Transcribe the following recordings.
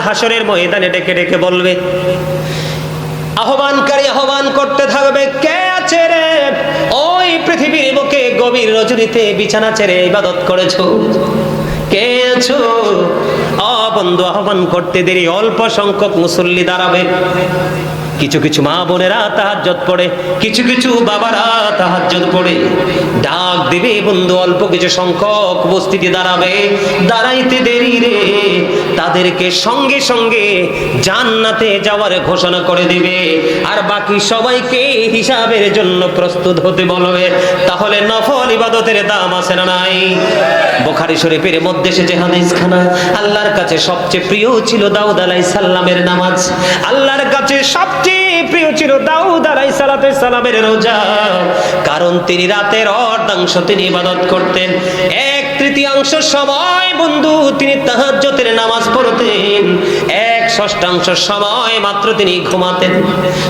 হাসরের ময়দানে ডেকে ডেকে বলবে, আহ্বানকারী আহ্বান করতে থাকবে কে আছে রে? ওই পৃথিবীর বুকে গভীর রজনীতে বিছানা ছেড়ে ইবাদত করেছ? কে আছো? অবন্ধু বন্ধু, আহ্বান করতে দেরি, অল্প সংখ্যক মুসল্লি দাঁড়াবে। কিছু কিছু মা বোনেরা তাহাজ্জত পড়ে, কিছু কিছু বাবারা তাহাজ্জত পড়ে। ডাক দিবে বন্ধু, অল্প কিছু সংখ্যক উপস্থিতি দাঁড়াবে। দাঁড়াইতে দেরি রে, তাদেরকে সঙ্গে সঙ্গে জান্নাতে যাওয়ার ঘোষণা করে দিবে। আর বাকি সবাইকে হিসাবের জন্য প্রস্তুত হতে বলবে। তাহলে নফল ইবাদতের দাম আছে না নাই? বোখারি শরীফের মধ্যে এসেছে হাদিস খানা আল্লাহর কাছে সবচেয়ে প্রিয় ছিল দাউদ আলাইহিস সালামের নামাজ। আল্লাহর কাছে সবচেয়ে প্রিয় ছিল সালামের রোজা। কারণ তিনি রাতের অর্ধাংশ তিনি ইবাদত করতেন। এক তৃতীয়াংশ সময় বন্ধু তিনি তাহাজ্যতের নামাজ পড়তেন। ষষ্ঠাংশ সময় মাত্র তিনি ঘুমাতেন।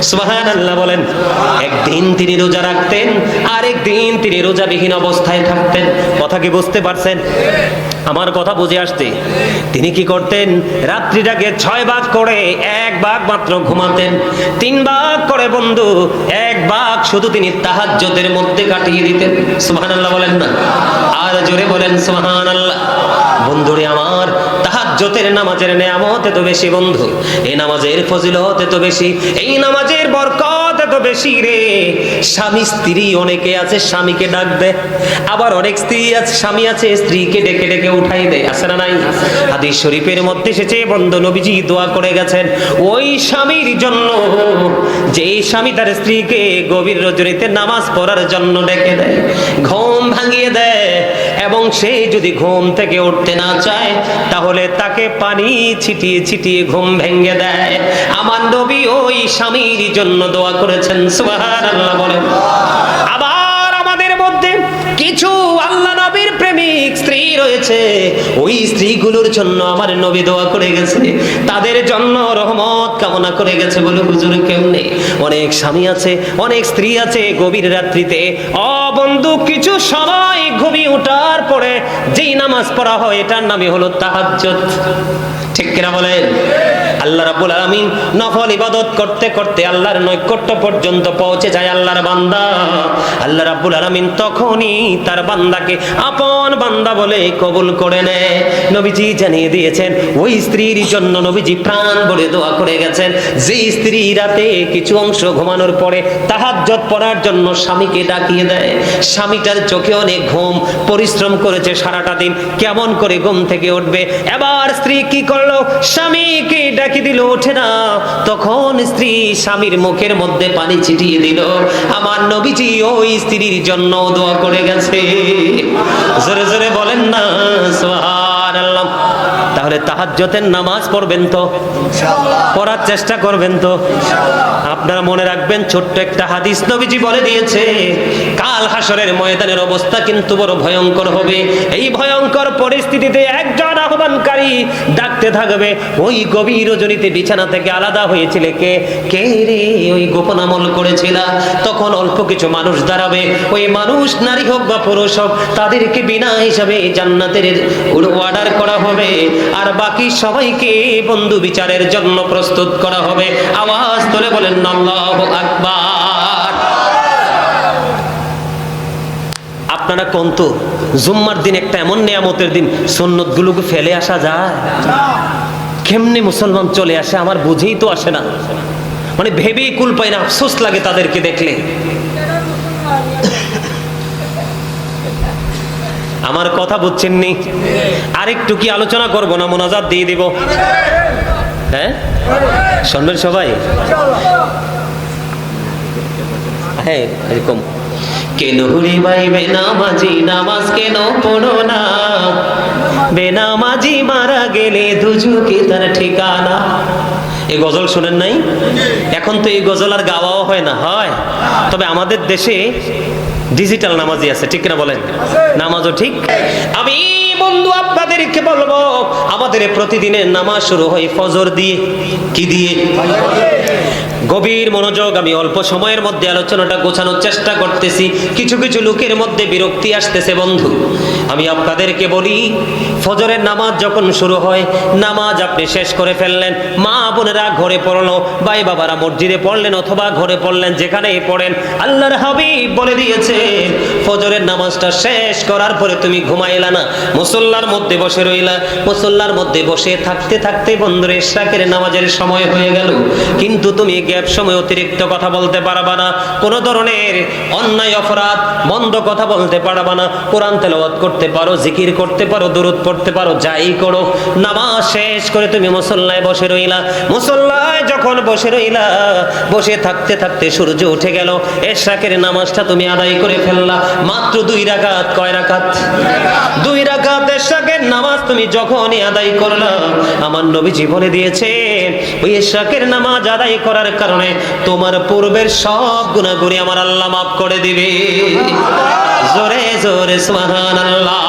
সুবহানাল্লাহ বলেন, একদিন তিনি রোজা রাখতেন আরেক দিন তিনি রোজাবিহীন অবস্থায় থাকতেন। কথা কি বুঝতে পারছেন? আমার কথা বুঝে আসতে তিনি কি করতেন? রাত্রিটাকে ছয় ভাগ করে এক ভাগ মাত্র ঘুমাতেন। তিন ভাগ করে বন্ধু, এক ভাগ শুধু তিনি তাহাজ্জতের মধ্যে কাটিয়ে দিতেন। সুবহানাল্লাহ বলেন না? আর জোরে বলেন, সুবহানাল্লাহ। বন্ধুরে আমার তাহাজ্জতের নামাজের নেয়ামত এত বেশি, বন্ধু। এই নামাজের ফজিলত এত বেশি, এই নামাজের বরকত এত বেশি রে। স্বামী, স্ত্রী অনেকে আছে, স্বামীকে ডাক দেয় আবার অনেক স্ত্রী আছে, স্বামী আছে, স্ত্রীকে ডেকে ডেকে উঠাই দেয় আছে না নাই? হাদিস শরীফের মধ্যে এসেছে, বন্ধু নবীজি দোয়া করে গেছেন, ওই স্বামীর জন্য যে স্বামী তার স্ত্রীকে গভীর রজনীতে নামাজ পড়ার জন্য ডেকে দেয়। এবং সে যদি ঘুম থেকে উঠতে না চায়, তাহলে তাকে পানি ছিটিয়ে ছিটিয়ে ঘুম ভেঙে দেয়। আমার নবী ওই স্বামীর জন্য দোয়া করেছেন, সুবহানাল্লাহ বলেন। আবার কিছু আল্লাহ নবীর প্রেমিক স্ত্রী রয়েছে। ওই স্ত্রীগুলোর জন্য আমার নবী দোয়া করে গেছে। তাদের জন্য রহমত কামনা করে গেছে বলে হুজুর কেউ নেই। অনেক স্বামী আছে, অনেক স্ত্রী আছে গভীর রাত্রিতে। অ বন্ধু, কিছু সময় ঘুমিয়ে ওঠার পরে যেই নামাজ পড়া হয়, এটার নামই হলো তাহাজ্জুদ। ঠিক কিনা বলেন? আল্লাহ রাব্বুল আলামিন নফল ইবাদত করতে করতে আল্লাহর নৈকট্য পর্যন্ত পৌঁছে যায় আল্লাহর বান্দা। আল্লাহ রাব্বুল আলামিন তখনই তার বান্দাকে আপন বান্দা বলে কবুল করে নেয়। নবীজি জানিয়ে দিয়েছেন, ওই স্ত্রীর জন্য নবীজি প্রাণ বলে দোয়া করে গেছেন। যে স্ত্রী রাতে কিছু অংশ ঘুমানোর পরে তাহাজ্জত পড়ার জন্য স্বামীকে ডাকিয়ে দেয়। স্বামীটার চোখে অনেক ঘুম, পরিশ্রম করেছে সারাটা দিন। কেমন করে ঘুম থেকে উঠবে? এবার স্ত্রী কি করল? স্বামীকে ডাকি দিল, ওঠে না। তখন স্ত্রী স্বামীর মুখের মধ্যে পানি ছিটিয়ে দিল। আমার নবীজি ওই স্ত্রীর জন্য দোয়া করে গেছে। জোরে জোরে বলেন না, সুবহানাল্লাহ। তাহলে তাহাজ্জতের নামাজ পড়বেন তো? পড়ার চেষ্টা করবেন তো। আপনারা মনে রাখবেন, ছোট্ট একটা হাদিস নবীজি বলে দিয়েছে, কাল হাসরের ময়দানের অবস্থা কিন্তু বড় ভয়ঙ্কর হবে। এই ভয়ঙ্কর পরিস্থিতিতে একজন আহ্বানকারী ডাকতে থাকবে, ওই গভীর রজনীতে বিছানা থেকে আলাদা হয়েছিল কে? কে রে? ওই গোপন আমল করেছিল? তখন অল্প কিছু মানুষ দাঁড়াবে, ওই মানুষ নারী হোক বা পুরুষ হোক, তাদেরকে বিনা হিসাবে জান্নাতের অর্ডার করা হবে। আর বাকি সবাইকে বন্ধু বিচারের জন্য প্রস্তুত করা হবে। আওয়াজ তুলে বলেন আপনারা কোন তো জুম্মার দিন একটা এমন নিয়ামতের দিন সন্ন্যত গুলোকে ফেলে আসা যায়? কেমনে মুসলমান চলে আসে আমার বুঝেই তো আসে না। মানে ভেবেই কুল পায় না, আফসোস লাগে তাদেরকে দেখলে। আমার কথা বুঝছেন নি আরেকটু কি আলোচনা করব না, মোনাজাত দিয়ে দিব? হ্যাঁ? শুনবেন সবাই? হ্যাঁ এরকম। কেন হুরি ভাই বেনামাজি নামাজ কেন পড়ো না? বেনামাজি মারা গেলে দুজুকে তার ঠিকানা। এই গজল শোনেন নাই? এখন তো এই গজল আর গাওয়াও হয় না, হয়। তবে আমাদের দেশে ডিজিটাল নামাজি আছে, ঠিক না বলেন? নামাজও ঠিক? আমি বন্ধু আপনাদেরকে বলব, আমাদের প্রতিদিনের নামাজ শুরু হয় ফজর দিয়ে। কি দিয়ে? গভীর মনোযোগ, আমি অল্প সময়ের মধ্যে আলোচনাটা গোছানোর চেষ্টা করতেছি। কিছু কিছু লোকের মধ্যে বিরক্তি আসতেছে, বন্ধু। আমি আপনাদেরকে বলি, ফজরের নামাজ যখন শুরু হয়, নামাজ আপনি শেষ করে ফেললেন, মা বোনেরা ঘরে পড়ল, ভাই বাবারা মসজিদে পড়লেন অথবা ঘরে পড়লেন, যেখানেই পড়েন, আল্লাহর হাবিব বলে দিয়েছে, ফজরের নামাজটা শেষ করার পরে তুমি ঘুমাইলা না। মুসল্লার মধ্যে বসে রইলা, মুসল্লার মধ্যে বসে থাকতে থাকতে বন্ধুরে ইশরাকের নামাজের সময় হয়ে গেল। কিন্তু তুমি সময় অতিরিক্ত কথা বলতে পারবা না। কোনো ধরনের অন্যায়, অপরাধ, মন্দ কথা বলতে পারবা না। কোরআন তেলাওয়াত করতে পারো, জিকির করতে পারো, দরুদ পড়তে পারো, যাই করো। নামাজ শেষ করে তুমি মুসল্লায় বসে রইলা। মুসল্লায় যখন বসে রইলা, বসে থাকতে থাকতে সূর্য উঠে গেল। এশরাকের নামাজটা তুমি আদায় করে ফেললা। মাত্র দুই রাকাত, কয় রাকাত? দুই রাকাত। তুমি যখনই আদায় করলা, আমার নবী জীবনে দিয়েছেন, ওই এশাকের নামাজ আদায় করার কারণে তোমার পূর্বের সব গুণাগুণি আমার আল্লাহ মাফ করে দিবে। জোরে জোরে, সুবহানাল্লাহ।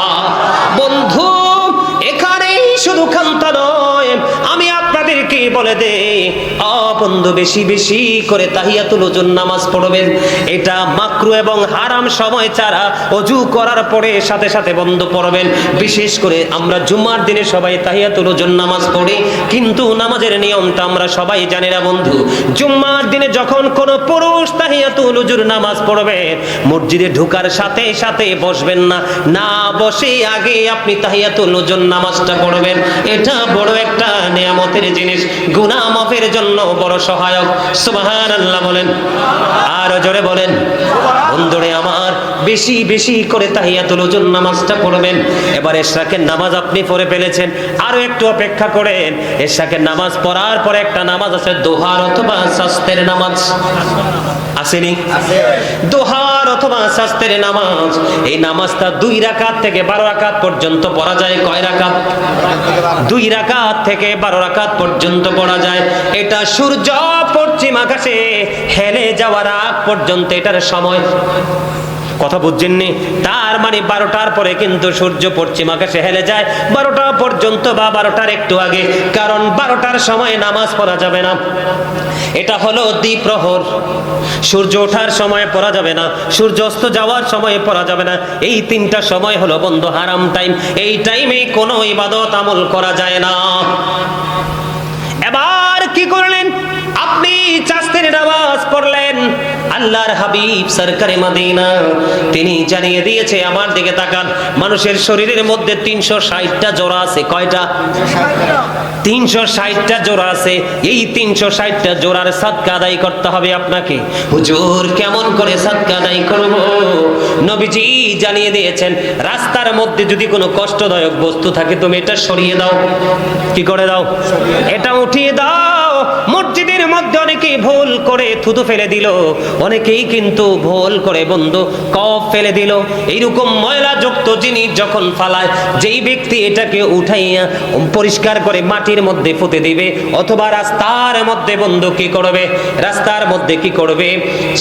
বন্ধু, এখানেই শুধু খান্তা বলে দে। বন্ধু, বেশি বেশি করে তাহিয়াতুল ওজন নামাজ পড়বেন। এটা মাকরু এবং হারাম সময় ছাড়া অজু করার পরে সাথে সাথে বন্ধ পড়বেন। বিশেষ করে আমরা জুম্মার দিনে সবাই তাহিয়াতুল ওজন নামাজ পড়ি, কিন্তু নামাজের নিয়মটা আমরা সবাই জানি না বন্ধু। জুম্মার দিনে যখন কোন পুরুষ তাহিয়াতুল ওজুর নামাজ পড়বে, মসজিদে ঢুকার সাথে সাথে বসবেন না। না বসে আগে আপনি তাহিয়াতুল ওজন নামাজটা পড়বেন। এটা বড় একটা নিয়ামতের জিনিস। গুনাহ মাফের জন্য বড় সহায়ক। সুবহানাল্লাহ বলেন। আর জোরে বলেন। বন্ধুরে আমার, বেশি বেশি করে তাহিয়াতুল ওজন নামাজটা পড়বেন। এবার এশরাকের নামাজ আপনি পড়ে ফেলেছেন। আরও একটু অপেক্ষা করেন। এশরাকের নামাজ পড়ার পরে একটা নামাজ আছে, দোহার অথবা শাস্তের নামাজ। আসেনি? দোহার অথবা শাস্তের নামাজ, এই নামাজটা দুই রাকাত থেকে বারো রাকাত পর্যন্ত পড়া যায়, কয় রাকাত? দুই রাকাত থেকে বারো রাকাত পর্যন্ত পড়া যায়। এটা সূর্য পশ্চিম আকাশে হেলে যাওয়ার আগ পর্যন্ত এটার সময়। কথা বুঝছেননি? তার মানে বারোটার পরে কিন্তু সূর্য পশ্চিম আকাশে হেলে যায়। বারোটা পর্যন্ত বা বারোটার একটু আগে, কারণ বারোটার সময় নামাজ পড়া যাবে না। এটা হলো দ্বিপ্রহর। সূর্য ওঠার সময় পড়া যাবে না সূর্য অস্ত যাওয়ার সময় পড়া যাবে না। এই তিনটা সময় হলো বন্ধ, হারাম টাইম এই টাইমে কোনো ইবাদত আমল করা যায় না। এবার কি করলেন? আপনি চাস্তের নামাজ পড়লেন। আল্লাহর হাবিব সরকারে মাদিনা। তিনি জানিয়ে দিয়েছে, আমার দিকে তাকান। মানুষের শরীরের মধ্যে তিনশো ষাটটা জোড়া আছে। কয়টা? তিনশো ষাটটা জোড়া আছে। এই তিনশো ষাটটা জোড়ার সাদকা আদায় করতে হবে আপনাকে। হুজুর, কেমন করে সাদকা আদায় করব? নবীজি জানিয়ে দিয়েছেন, রাস্তার মধ্যে যদি কোনো কষ্টদায়ক বস্তু থাকে, তুমি এটা সরিয়ে দাও। কি করে দাও? এটা উঠিয়ে দাও। মধ্যে অনেকেই ভুল করে থুতু ফেলে দিল, অনেকেই কিন্তু ভুল করে বন্ধু কফ ফেলে দিল। এইরকম ময়লা যুক্ত জিনিস যখন ফালায়, যেই ব্যক্তি এটাকে উঠাইয়া পরিষ্কার করে মাটির মধ্যে পুঁতে দিবে, অথবা রাস্তার মধ্যে বন্ধু কি করবে? রাস্তার মধ্যে কি করবে?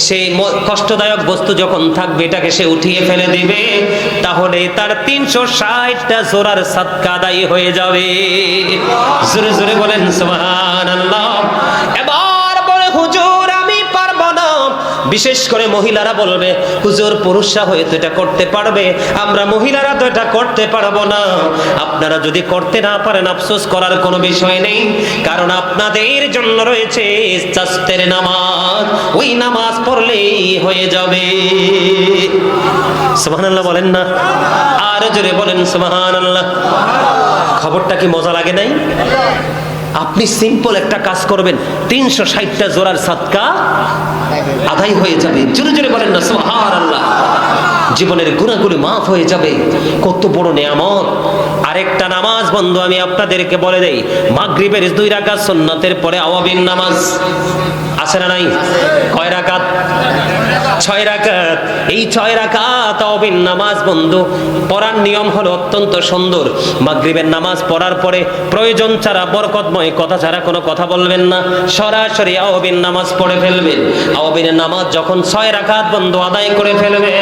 সেই কষ্টদায়ক বস্তু যখন থাকবে, এটাকে সে উঠিয়ে ফেলে দিবে, তাহলে তার তিনশো ষাটটা জোরার সাতকা আদায় হয়ে যাবে। জোরে জোরে বলেন, সুবহানাল্লাহ। বিশেষ করে মহিলারা বলবে, হুজুর, পুরুষরা হয়তো এটা করতে পারবে। আমরা মহিলারা তো এটা করতে পারব না। আপনারা যদি করতে না পারেন, আফসোস করার কোনো বিষয় নেই। কারণ আপনাদের জন্য রয়েছে চাস্তের নামাজ। ওই নামাজ পড়লেই হয়ে যাবে। সুবহানাল্লাহ বলেন না? আর জোরে বলেন, সুবহানাল্লাহ। খবরটা কি মজা লাগে নাই? আপনি সিম্পল একটা কাজ করবেন, তিনশো ষাটটা জোড়ার সাতকা আদায় হয়ে যাবে। জোরে জোরে বলেন না সোহার আল্লাহ জীবনের গুণাগুলি মাফ হয়ে যাবে। কত বড় নেয়ামত। আরেকটা নামাজ বন্ধু, আমি আপনাদেরকে বলে দেই, মাগরিবের দুই রাকাত সুন্নাতের পরে আওয়াবিন নামাজ আছে না নাই? কয় রাকাত? ছয় রাকাত। এই ছয় রাকাত আওয়াবিন নামাজ বন্ধু, পড়ার নিয়ম হলো অত্যন্ত সুন্দর। মাগরিবের নামাজ পড়ার পরে প্রয়োজন ছাড়া বরকতময় কথা ছাড়া কোনো কথা বলবেন না, সরাসরি আওয়াবিন নামাজ পড়ে ফেলবেন। আওয়াবিনের নামাজ যখন ছয় রাকাত বন্ধু আদায় করে ফেলবে,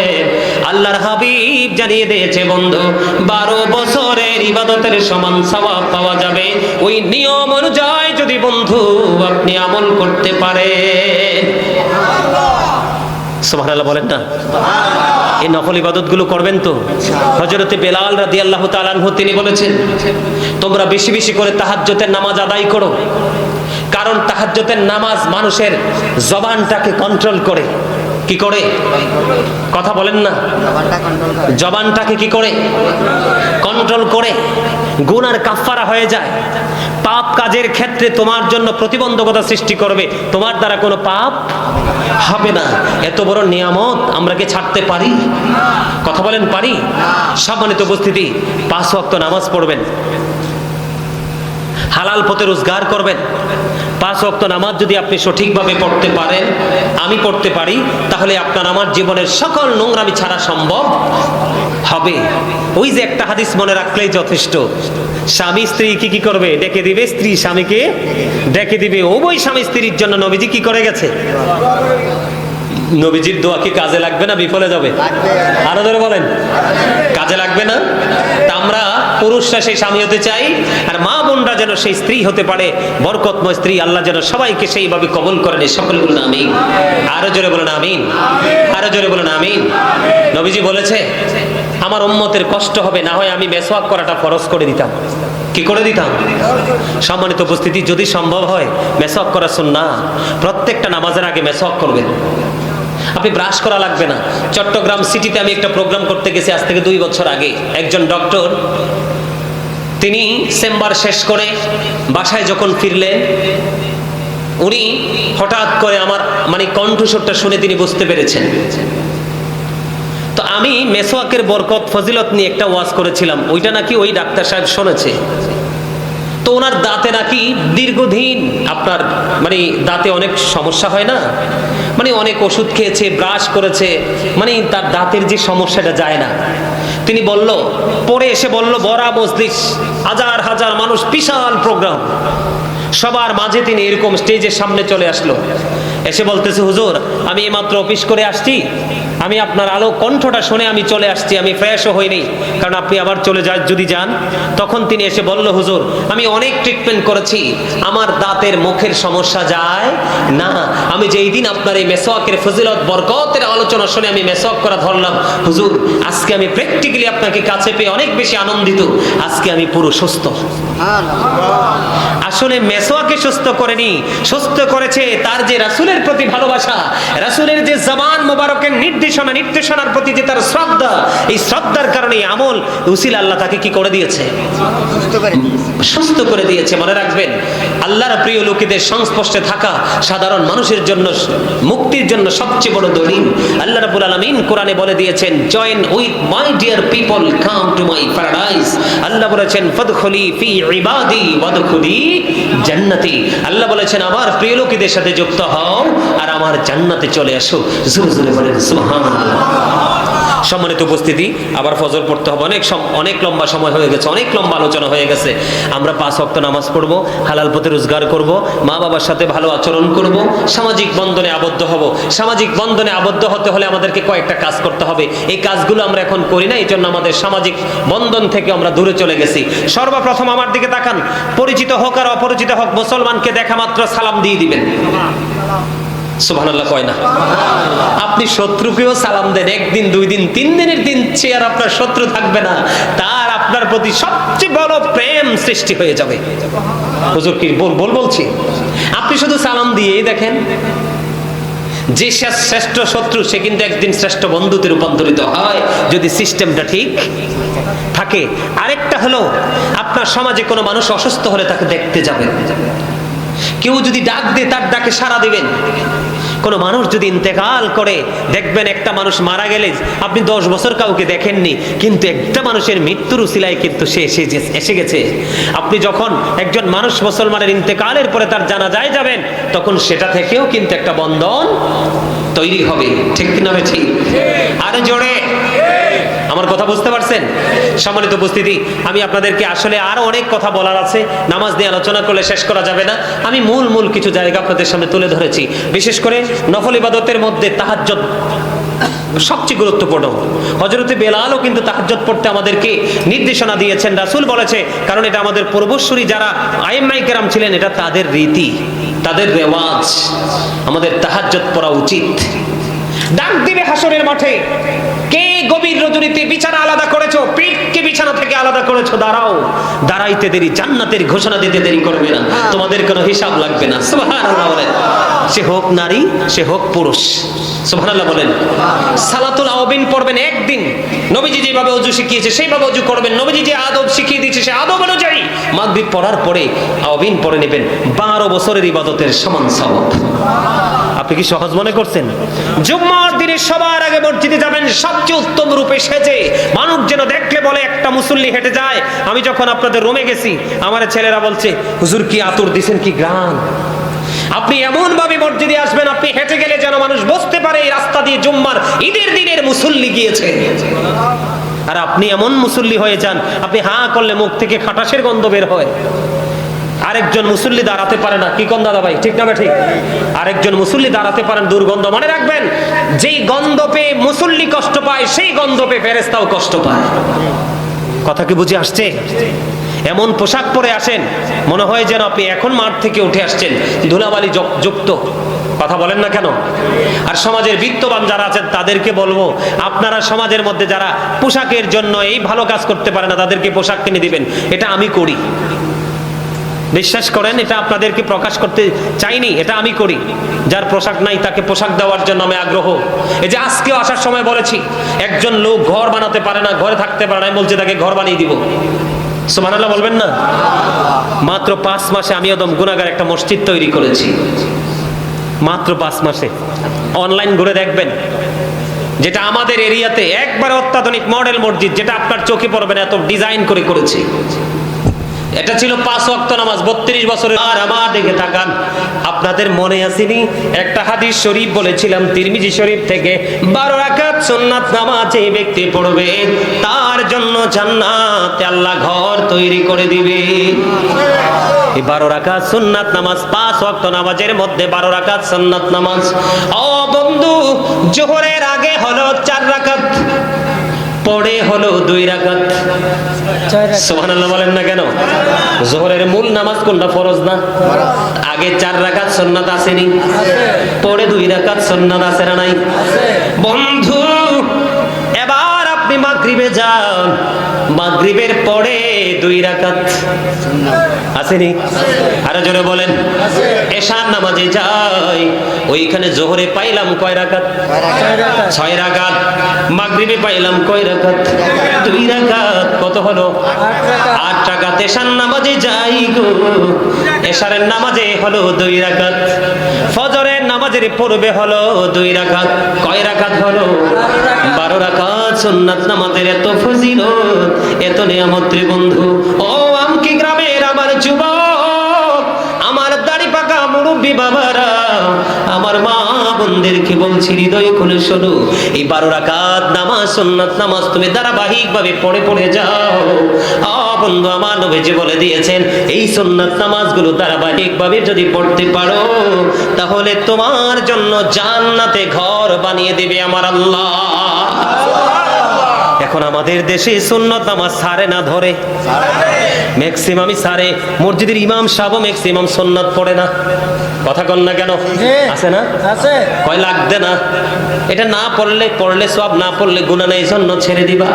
আল্লাহর হাবিব জানিয়ে দিয়েছে বন্ধু, বারো বছরের ইবাদতের সমান সওয়াব পাওয়া যাবে। ওই নিয়ম অনুযায়ী যদি বন্ধু আপনি আমল করতে পারেন। সুবহানাল্লাহ বলেন না? এই ইবাদতগুলো করবেন তো? হজরতে বেলাল রাদি আল্লাহ তালানহু তিনি বলেছেন তোমরা বেশি বেশি করে নামাজ আদায় করো। কারণ তাহাজ্জতের নামাজ মানুষের জবানটাকে কন্ট্রোল করে। কি করে? কথা বলেন না। জবানটাকে কি করে? কন্ট্রোল করে। গুনার কাফফারা হয়ে যায়। পাপ কাজের ক্ষেত্রে তোমার জন্য প্রতিবন্ধকতা সৃষ্টি করবে। তোমার দ্বারা কোনো পাপ হবে না। এত বড় নিয়ামত আমরা কি ছাড়তে পারি? কথা বলেন পারি? সম্মানিত উপস্থিতি, পাঁচ ওয়াক্ত নামাজ পড়বেন। হালাল পথে রোজগার করবেন। পাঁচ অক্ত নামাজ যদি আপনি সঠিকভাবে পড়তে পারেন, আমি পড়তে পারি, তাহলে আপনার আমার জীবনের সকল নোংরামি ছাড়া সম্ভব হবে। ওই যে একটা হাদিস মনে রাখলেই যথেষ্ট। স্বামী স্ত্রী কি কি করবে? ডেকে দিবে স্ত্রী স্বামীকে, ডেকে দিবে। উভয় স্বামী স্ত্রীর জন্য নবীজি কি করে গেছে? নবীজির দোয়া কি কাজে লাগবে না বিফলে যাবে? আরও ধরে বলেন। কাজে লাগবে না? তা আমরা পুরুষরা সেই স্বামী হতে চাই আর মা বোনরা যেন সেই স্ত্রী হতে পারে বরকতময় স্ত্রী আল্লাহ যেন সবাইকে সেইভাবে কবল করেন সকল বলুন আমিন। আরও জোরে বলুন আমিন। আরও জোরে বলুন আমিন। নবীজি বলেছে আমার উম্মতের কষ্ট হবে না হয় আমি মেসওয়াক করাটা ফরজ করে দিতাম। কি করে দিতাম? সম্মানিত উপস্থিতি যদি সম্ভব হয় মেসওয়াক করা না প্রত্যেকটা নামাজের আগে মেসওয়াক করবেন। আপনি ব্রাশ করা লাগবে না। চট্টগ্রাম সিটিতে আমি একটা প্রোগ্রাম করতে গেছি আজ থেকে দুই বছর আগে। একজন ডক্টর তিনি চেম্বার শেষ করে বাসায় যখন ফিরলেন, উনি হঠাৎ করে আমার মানে কণ্ঠস্বরটা শুনে তিনি বুঝতে পেরেছেন। তো আমি মেসোয়াকের বরকত, ফজিলত নিয়ে একটা ওয়াজ করেছিলাম। ওইটা নাকি ওই ডাক্তার সাহেব শুনেছে। তো ওনার দাঁতে নাকি দীর্ঘদিন আপনার মানে দাঁতে অনেক সমস্যা হয় না? মানে অনেক ওষুধ খেয়েছে, ব্রাশ করেছে মানে তার দাঁতের যে সমস্যাটা যায় না। তিনি বলল, পরে এসে বলল, বড়া মজলিস, হাজার হাজার মানুষ, বিশাল প্রোগ্রাম। সবার মাঝে তিনি এরকম স্টেজের সামনে চলে আসলো। এসে বলতেছে, হুজুর, আমি এইমাত্র অফিস করে আসছি। আমি আপনার আলো কণ্ঠটা শুনে আমি চলে আসছি, আমি ফ্রেশও হইনি কারণ আপনি আবার চলে যান যদি যান। তখন তিনি এসে বলল, হুজুর, আমি অনেক ট্রিটমেন্ট করেছি। আমার দাঁতের মুখের সমস্যা যায় না। আমি যেই দিন আপনার এই মেসওয়াকের ফজিলত, বরকতের আলোচনা শুনে আমি মেসওয়াক করা ধরলাম। হুজুর, আজকে আমি প্র্যাকটিক্যালি আপনাকে কাছে পেয়ে অনেক বেশি আনন্দিত। আজকে আমি পুরো সুস্থ। আসলে মেসোয়াকে সুস্থ করেনি সুস্থ করেছে তার যে রাসূলের প্রতি ভালোবাসা রাসূলের যে জবান মোবারকের নির্দেশনা নির্দেশনার প্রতি যে তার শ্রদ্ধা এই শ্রদ্ধার কারণে আমল উসিল আল্লাহ তাকে কি করে দিয়েছে? সুস্থ করে দিয়েছে। মনে রাখবেন আল্লাহর প্রিয় লোকেদের সংস্পর্শে থাকা সাধারণ মানুষের জন্য মুক্তির জন্য সবচেয়ে বড় দলিল আল্লাহ রাব্বুল আলামিন কোরআনে বলে দিয়েছেন join with my dear people come to my paradise আল্লাহ বলেছেন ফাদখুলি ফি ইবাদি ওয়াদখুলি জান্নাতি। আল্লাহ বলেছেন, আমার প্রিয় লোকেদের সাথে যুক্ত হও আর আমার জান্নাতে চলে আসো। জোরে জোরে বলেন, সুবহানাল্লাহ। সম্মানিত উপস্থিতি, আবার ফজর পড়তে হবে। অনেক অনেক লম্বা সময় হয়ে গেছে, অনেক লম্বা আলোচনা হয়ে গেছে। আমরা পাঁচ ওয়াক্ত নামাজ পড়ব, হালাল পথে রোজগার করব, মা বাবার সাথে ভালো আচরণ করব, সামাজিক বন্ধনে আবদ্ধ হব। সামাজিক বন্ধনে আবদ্ধ হতে হলে আমাদেরকে কয়েকটা কাজ করতে হবে। এই কাজগুলো আমরা এখন করি না এই জন্য আমাদের সামাজিক বন্ধন থেকে আমরা দূরে চলে গেছি। সর্বপ্রথম আমার দিকে তাকান। পরিচিত হোক আর অপরিচিত হোক, মুসলমানকে দেখা মাত্র সালাম দিয়ে দিবেন। সুবহানাল্লাহ কয় না। আপনি শত্রুকেও সালাম দেন, একদিন, দুই দিন, তিন দিনের দিন আর আপনার শত্রু থাকবে না। তার আপনার প্রতি সবচেয়ে বড় প্রেম সৃষ্টি হয়ে যাবে। হুজুর কি বল বল বলছি? আপনি শুধু সালাম দিয়েই দেখেন, যে শ্রেষ্ঠ শত্রু, সে কিন্তু একদিন শ্রেষ্ঠ বন্ধুতে রূপান্তরিত হয়, যদি সিস্টেমটা ঠিক থাকে। আরেকটা হলো, আপনার সমাজে কোনো মানুষ অসুস্থ হলে তাকে দেখতে যাবেন। কেউ যদি ডাক দেয় তার ডাকে সাড়া দিবেন কোনো মানুষ যদি ইন্তেকাল করে, দেখবেন একটা মানুষ মারা গেলে আপনি দশ বছর কাউকে দেখেননি, কিন্তু একটা মানুষের মৃত্যুর উসিলায় কিন্তু সে এসে এসে গেছে। আপনি যখন একজন মানুষ মুসলমানের ইন্তেকালের পরে তার জানা যায় যাবেন, তখন সেটা থেকেও কিন্তু একটা বন্ধন তৈরি হবে। ঠিক কিনা ঠিক আরে জোরে। আমার কথা বুঝতে পারছেন? সম্মানিত উপস্থিতি, আমি আপনাদেরকে আসলে আরও অনেক কথা বলার আছে। নামাজ নিয়ে আলোচনা করলে শেষ করা যাবে না। আমি মূল মূল কিছু জায়গা আপনাদের সামনে তুলে ধরেছি। বিশেষ করে নফল ইবাদতের মধ্যে তাহাজ্জুদ সবচেয়ে গুরুত্বপূর্ণ। হজরতে বেলালও কিন্তু তাহাজ্জত পড়তে আমাদেরকে নির্দেশনা দিয়েছেন। রাসুল বলেছে, কারণ এটা আমাদের পূর্বসূরি যারা আইএমআই কেরাম ছিলেন, এটা তাদের রীতি, তাদের রেওয়াজ। আমাদের তাহাজ্জত পড়া উচিত। ডাক দিবে হাসরের মাঠে। কে গভীর রজনীতে বিছানা আলাদা করেছ? পিঠকে বিছানা থেকে আলাদা করেছ? দাঁড়াও। দাঁড়াইতে দেরি জান্নাতের ঘোষণা দিতে দেরি করবে না। তোমাদের কোনো হিসাব লাগবে না। সুবহানাল্লাহ বলেন। সে হোক নারী সে হোক পুরুষ। সুবহানাল্লাহ বলেন। সালাতুল আওবিন পড়বেন একদিন। নবীজি যেভাবে অজু শিখিয়েছে সেইভাবে অজু করবেন। নবীজি যে আদব শিখিয়ে দিয়েছে সে আদব অনুযায়ী মাগরিব পড়ার পরে আওবিন পড়ে নেবেন। বারো বছরের ইবাদতের সমান সবক আপনি কি সহজ মনে করছেন? জুম্মার দিনে সবার আগে মসজিদে যাবেন, সবচেয়ে উত্তম রূপে সেজে। মানুষ যেন দেখলে বলে, একটা মুসল্লি হেঁটে যায়। আমি যখন আপনাদের রুমে গেছি, আমার ছেলেরা বলছে, হুজুর, কি আতর দিছেন, কি গ্রাম? আপনি এমন ভাবে মসজিদে আসবেন, আপনি হেঁটে গেলে যেন মানুষ বুঝতে পারে, এই রাস্তা দিয়ে জুম্মার ঈদের দিনের মুসল্লি গিয়েছে। আর আপনি এমন মুসল্লি হয়ে যান, আপনি হাঁ করলে মুখ থেকে খাটাসের গন্ধ বের হয়। আরেকজন মুসল্লি দাঁড়াতে পারে না। কি কোন দাদা ভাই? ঠিক না ঠিক আরেকজন মুসল্লি দাঁড়াতে পারেন দুর্গন্ধ। মনে রাখবেন, যেই গন্ধ পেয়ে মুসল্লি কষ্ট পায়, সেই গন্ধ পেয়ে ফেরেস্তাও কষ্ট পায়। কথা কি বুঝে আসছে? এমন পোশাক পরে আসেন, মনে হয় যেন আপনি এখন মাঠ থেকে উঠে আসছেন, ধুলাবালি যুক- যুক্ত। কথা বলেন না কেন? আর সমাজের বিত্তবান যারা আছেন, তাদেরকে বলব, আপনারা সমাজের মধ্যে যারা পোশাকের জন্য এই ভালো কাজ করতে পারে না, তাদেরকে পোশাক কিনে দিবেন। এটা আমি করি। বিশ্বাস করেন, এটা আপনাদেরকে প্রকাশ করতে চাইনি, এটা আমি করি। যার পোশাক নাই, তাকে পোশাক দেওয়ার জন্য আমি আগ্রহ। এই যে আজকেও আসার সময় বলেছি, একজন লোক ঘর বানাতে পারে না, ঘরে থাকতে পারে না বলছি, তাকে ঘর বানিয়ে দিব। সুবহানাল্লাহ বলবেন না? মাত্র পাঁচ মাসে আমি একদম গুণাগার একটা মসজিদ তৈরি করেছি। মাত্র পাঁচ মাসে। অনলাইন ঘুরে দেখবেন, যেটা আমাদের এরিয়াতে একবার অত্যাধুনিক মডেল মসজিদ, যেটা আপনার চোখে পড়বে না, এত ডিজাইন করে করেছি। এটা ছিল পাঁচ ওয়াক্ত নামাজ, বত্রিশ বছরের আর আমার দিকে তাকান। আপনাদের মনে আসেনি? একটা হাদিস শরীফ বলেছিলাম, তিরমিজি শরীফ থেকে, বারো রাকাত সুন্নাত নামাজ যে ব্যক্তি পড়বে, তার জন্য জান্নাতে আল্লাহ ঘর তৈরি করে দিবে। এই বারো রাকাত সুন্নাত নামাজ, পাঁচ ওয়াক্ত নামাজের মধ্যে বারো রাকাত সুন্নাত নামাজ। ও বন্ধু, জোহরের আগে হলো চার রাকাত, পরে হলো দুই রাকাত। সুবহানাল্লাহ বলেন না কেন? জোহরের মূল নামাজ কোনটা? ফরজ না? আগে চার রাকাত সন্ন্যাত আসেনি। পরে দুই রাকাত সন্ন্যাত আসে না নাই? বন্ধু মাগরিবে যান, মাগরিবের পরে দুই রাকাত। আসেনি? আরও জোরে বলেন। এশার নামাজে যাই, ওইখানে জোহরে পাইলাম কয় রাকাত? ছয় রাকাত। মাগরিবে পাইলাম কয় রাকাত? দুই রাকাত। কত হলো? আট রাকাত। এশার নামাজে যাই গো। এশারের নামাজে হলো দুই রাকাত। ফজরের নামাজের পূর্বে হলো দুই রাখা কয় রাখাত হলো বারো রাখা সুন্নাত নামাজের এত ফজিলত, এত নিয়ামত বন্ধু। ও আমকি গ্রামের আমার যুবক? আমার দাড়ি পাকা মুরব্বী বাবারা, আমার মা বোনদেরকে বলছি, হৃদয় খুলে শোনো। এই বারো রাকাত নামাজ, সুন্নাত নামাজ তুমি ধারাবাহিক ভাবে পড়ে পড়ে যাও। বন্ধু, আমার নবীজি বলে দিয়েছেন, এই সুন্নাত নামাজগুলো ধারাবাহিক ভাবে যদি পড়তে পারো, তাহলে তোমার জন্য জান্নাতে ঘর বানিয়ে দেবে আমার আল্লাহ। এখন আমাদের দেশে সুন্নত নামাজ সারে না ধরে। ম্যাক্সিমামই সারে মসজিদের ইমাম সাহেব ম্যাক্সিমাম সুন্নত পড়ে না। কথা কন না কেন? আছে না? আছে। কয় লাগবে না? এটা না পড়লে পড়লে সব না পড়লে গুণা নেই জন্য ছেড়ে দিবা।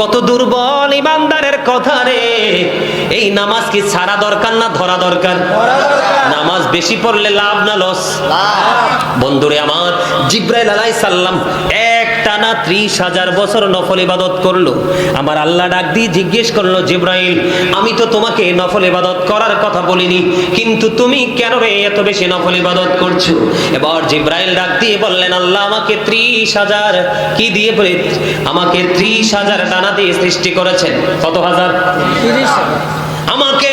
কত দুর্বল ইমানদারের কথা রে। এই নামাজ কি ছাড়া দরকার না ধরা দরকার? নামাজ বেশি পড়লে লাভ না লস? বন্ধুরে আমার জিব্রাইল আলাই সাল্লাম এক টানা ত্রিশ হাজার বছর নফল ইবাদত করল। আমার আল্লাহ ডাক দিয়ে জিজ্ঞেস করল জিব্রাইল আমি তো তোমাকে নফল ইবাদত করার কথা বলিনি কিন্তু তুমি কেন রে এত বেশি নফল ইবাদত করছ? এবার জিব্রাইল ডাক দিয়ে বললেন আল্লাহ আমাকে ত্রিশ হাজার কি দিয়ে বলে আমাকে ত্রিশ হাজার টানা দিয়ে সৃষ্টি করেছেন। কত হাজার। আমাকে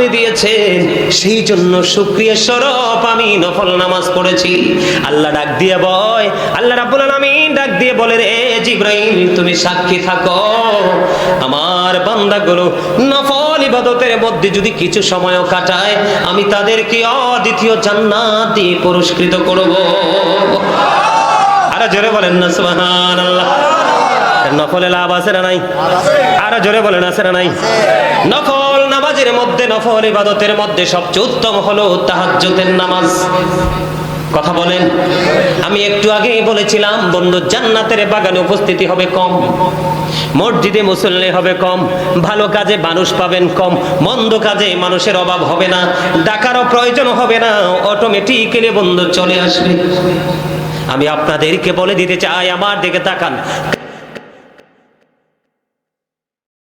আপনি দিয়েছেন। সেই জন্য শুক্রিয়া স্বরূপ আমি নফল নামাজ পড়েছি। আল্লাহ ডাক দিয়ে বয়, আল্লাহ রাব্বুল আলামিন ডাক দিয়ে বলে রে জিব্রাইল, তুমি সাক্ষী থাকো। আমার বান্দাগুলো নফল ইবাদতের মধ্যে যদি কিছু সময়ও কাটায়, আমি তাদেরকে অদ্বিতীয় জান্নাত দিয়ে পুরস্কৃত করব। আরও জোরে বলেন না, সুবহানাল্লাহ। নফলে লাভ আছে না নাই? আরও জোরে বলেন, আছে না নাই? নফল নামাজের মধ্যে নফল ইবাদতের মধ্যে সবচেয়ে উত্তম হলো তাহাজ্জুদের নামাজ। কথা বলেন। আমি একটু আগেই বলেছিলাম, বন্ধু, জান্নাতের বাগানে উপস্থিতি হবে কম, মসজিদে মুসল্লি হবে কম, ভালো কাজে মানুষ পাবেন কম, মন্দ কাজে মানুষের অভাব হবে না, ডাকারও প্রয়োজন হবে না অটোমেটিক্যালি বন্ধু চলে আসবে। আমি আপনাদেরকে বলে দিতে চাই, আমার দিকে তাকান।